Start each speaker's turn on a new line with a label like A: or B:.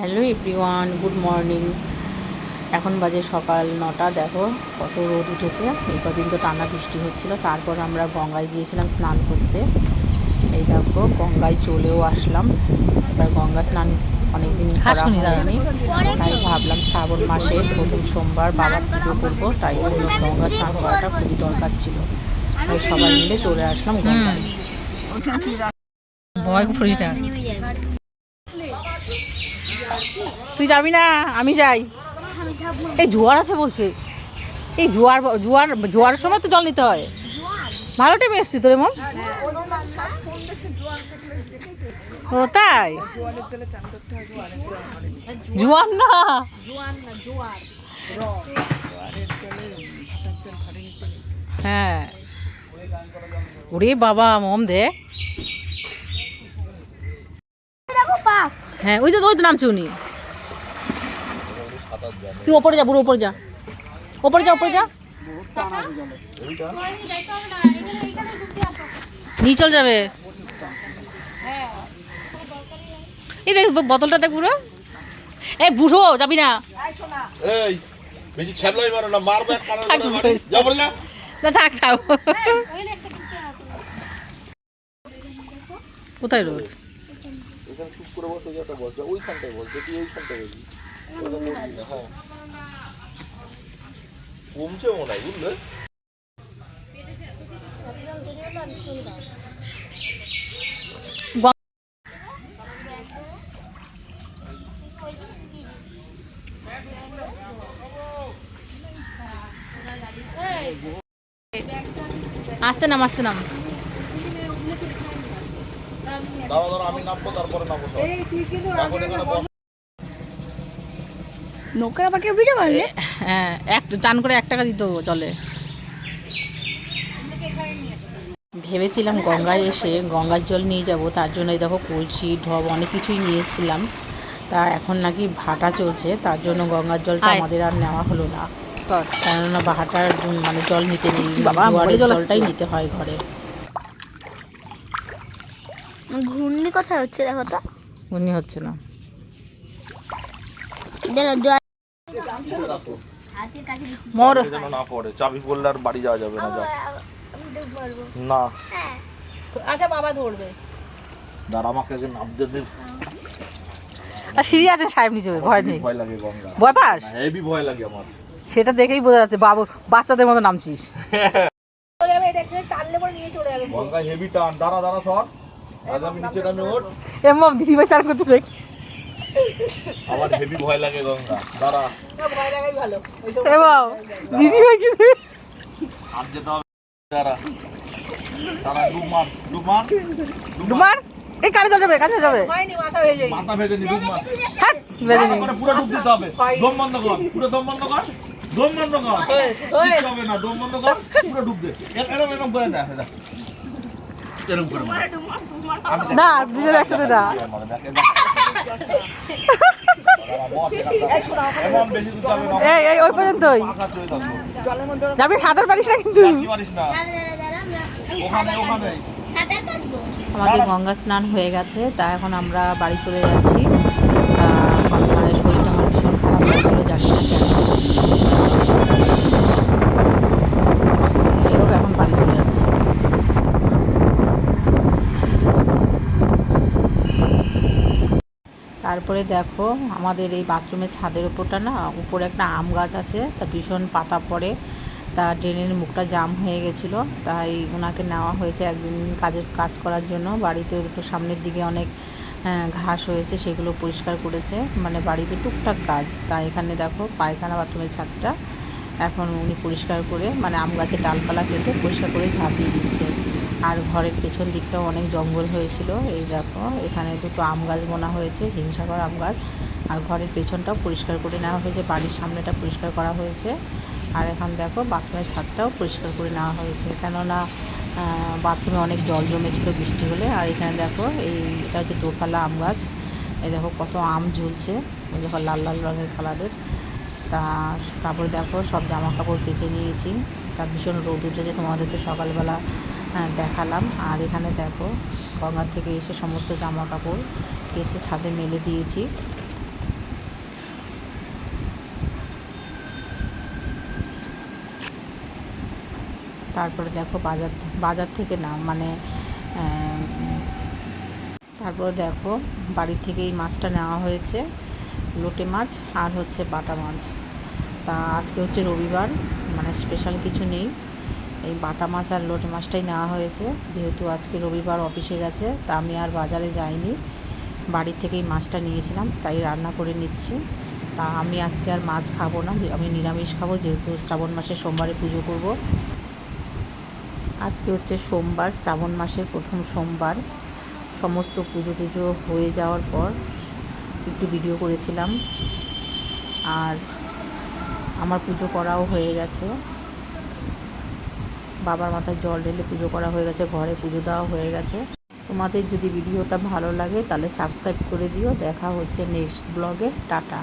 A: Hello everyone good morning. এখন বাজে সকাল নটা দেখো কত রোদ উঠেছে। এই কদিন তো টানা বৃষ্টি হচ্ছিল তারপর আমরা গঙ্গায় গিয়েছিলাম স্নান করতে। এই দেখো গঙ্গায় চলেও আসলাম। এবার গঙ্গা স্নান অনেকদিন করা। হয়নি। তাই ভাবলাম শ্রাবণ মাসে প্রথম সোমবার বাবা পুজো করব তাই জন্য গঙ্গা স্নান করাটা খুবই দরকার ছিল। তাই সবাই মিলে চলে আসলাম গঙ্গায়।
B: ভয় করিস না।
A: তুই যাবি না? আমি যাই। এই জোয়ার আছে বলছে। এই জোয়ার জোয়ার, জোয়ারের সময় তো জল নিতে হয়। ভালো টাইমে এসছি তোর এমন ও, তাই? জোয়ার না। হ্যাঁ। ওরে বাবা, মম দে। হ্যাঁ ওই তো ওই তো নামছে উনি। তুই ওপরে যা বুড়ো ওপরে যা। ওপরে যা ওপরে যা। নিয়ে চল যাবে। এই দেখ বোতলটা দেখ পুরো এ বুড়ো যাবি না।
C: এই বেশি ছ্যাবলাই মারো না মারবো এক। যা বলে যা।
A: না থাক থাক। কোথায় রোদ?
C: এখানে চুপ করে বসে যেটা বস ওইখানটায় বস তুই ওইখানটায় বসবি না, হ্যাঁ। কমছে মনে হয় বুঝলে?
A: আসতে নাম আসতে নাম।
C: দাঁড়া দাঁড়া আমি নামবো তারপরে নামবো সব। এখন এখানে বস।
D: নৌকার পাখির ভিডিও বানলে
A: হ্যাঁ এক টান করে এক টাকা দিত চলে ভেবেছিলাম গঙ্গায় এসে গঙ্গার জল নিয়ে যাব তার জন্য দেখো কলসি ঢব অনেক কিছুই নিয়ে এসেছিলাম। তা এখন নাকি ভাটা চলছে তার জন্য গঙ্গার জলটা। আমাদের আর নেওয়া হলো না। কেননা ভাটার মানে জল নিতে নেই
B: জল।
A: জলটাই নিতে হয় ঘরে।
D: ঘূর্ণি কোথায় হচ্ছে দেখো তো?
A: উনি হচ্ছে না। মোর।
C: না পড়ে চাবি পড়লে আর বাড়ি যাওয়া যাবে না না।
A: আচ্ছা বাবা ধরবে।
C: দাঁড়া আমাকে নামতে দে।
A: আর সিঁড়ি আছে সাহেব নিচে ভয় নেই।
C: ভয় লাগে গঙ্গা।
A: ভয় পাস?
C: হেভি ভয় লাগে আমার।
A: সেটা দেখেই বোঝা যাচ্ছে বাবু বাচ্চাদের মতো নামছিস।
C: গঙ্গা হেভি টান। দাঁড়া দাঁড়া সর। আজ আমি নিচে নামে ওঠ।
A: এমন দিদিভাই চান করতে দেখ।
C: আমার হেভি ভয় লাগে গঙ্গা। দাঁড়া।
A: এবং দিদিভাই কিন্তু
C: আর যেতে হবে দাঁড়া। দাঁড়া ডুব মার ডুব মার ডুব মার।
A: ডুমার এই কারে জল যাবে। কাছে যাবে
C: মাথা ভেজে নি ডুব
A: হ্যাঁ বেঁধে নি।
C: পুরো ডুব দিতে হবে। দম বন্ধ কর পুরো দম বন্ধ কর। দম বন্ধ কর। হবে না দম বন্ধ কর পুরো ডুব দে। এ- এরম এরম করে দেখ দেখ এরম করে মার। আমি
A: না দুজন একসাথে না। এই এই ওই পর্যন্তই। যাবি সাঁতার পারিস না কিন্তু আমাদের গঙ্গা স্নান হয়ে গেছে তা এখন আমরা বাড়ি চলে যাচ্ছি তা মানে শরীরটা আমার ভীষণ খারাপ লাগছিল জানি না কেন যাই হোক এখন বাড়ি চলে যাচ্ছি তারপরে দেখো আমাদের এই বাথরুমের ছাদের ওপরটা না, উপরে একটা আম গাছ আছে, তা ভীষণ পাতা পড়ে, তা ড্রেনের মুখটা জাম হয়ে গেছিল, তাই ওনাকে নেওয়া হয়েছে একদিন কাজের, কাজ করার জন্য। বাড়িতে একটু সামনের দিকে অনেক ঘাস হয়েছে, সেগুলো পরিষ্কার করেছে। মানে বাড়িতে টুকটাক কাজ তাই এখানে দেখো পায়খানা বাথরুমের ছাদটা। এখন উনি পরিষ্কার করে মানে আম গাছের ডালপালা কেটে পরিষ্কার করে ঝাঁপ দিয়ে দিচ্ছে। আর ঘরের পেছন দিকটাও অনেক জঙ্গল হয়েছিল। এই দেখো, এখানে দুটো আম গাছ বোনা হয়েছে, হিমসাগর আম গাছ। আর ঘরের পেছনটাও পরিষ্কার করে নেওয়া হয়েছে, বাড়ির সামনেটা পরিষ্কার করা হয়েছে। আর এখন দেখো, বাথরুমের ছাদটাও পরিষ্কার করে নেওয়া হয়েছে। কেননা বাথরুমে অনেক জল জমেছিল বৃষ্টি হলে। আর এখানে দেখো, এই এটা হচ্ছে দোফালা আম গাছ। এই দেখো, কত আম ঝুলছে। দেখো, লাল লাল রঙের কালারের। তা, তারপরে দেখো, সব জামা কাপড় কেচে নিয়েছি। তা ভীষণ রোদ উঠেছে তোমাদের তো সকালবেলা। হ্যাঁ, দেখালাম। আর এখানে দেখো, গঙ্গা থেকে এসে সমস্ত জামা কাপড় কেচে ছাদে মেলে দিয়েছি। তারপরে দেখো, বাজার বাজার থেকে না মানে তারপরে দেখো বাড়ির থেকে এই মাছটা নেওয়া হয়েছে, লোটে মাছ আর হচ্ছে বাটা মাছ। তা আজকে হচ্ছে রবিবার মানে স্পেশাল কিছু নেই। এই বাটা মাছ আর লোটে মাছটাই নেওয়া হয়েছে। যেহেতু আজকে রবিবার অফিসে গেছে, তা আমি আর বাজারে যাইনি। বাড়ি থেকেই মাছটা নিয়েছিলাম, তাই রান্না করে নিচ্ছি। তা আমি আজকে আর মাছ খাব না আমি নিরামিষ খাব, যেহেতু শ্রাবণ মাসে সোমবারে পুজো করব। আজকে হচ্ছে সোমবার, শ্রাবণ মাসের প্রথম সোমবার। সমস্ত পুজো টুজো হয়ে যাওয়ার পর একটু ভিডিও করেছিলাম। আর আমার পুজো করাও হয়ে গেছে। বাবার মাথায় জল ঢেলে পুজো করা হয়ে গেছে, ঘরে পুজো দেওয়া হয়ে গেছে। তোমাদের যদি ভিডিওটা ভালো লাগে তাহলে সাবস্ক্রাইব করে দিও। দেখা হচ্ছে নেক্সট ব্লগে টাটা।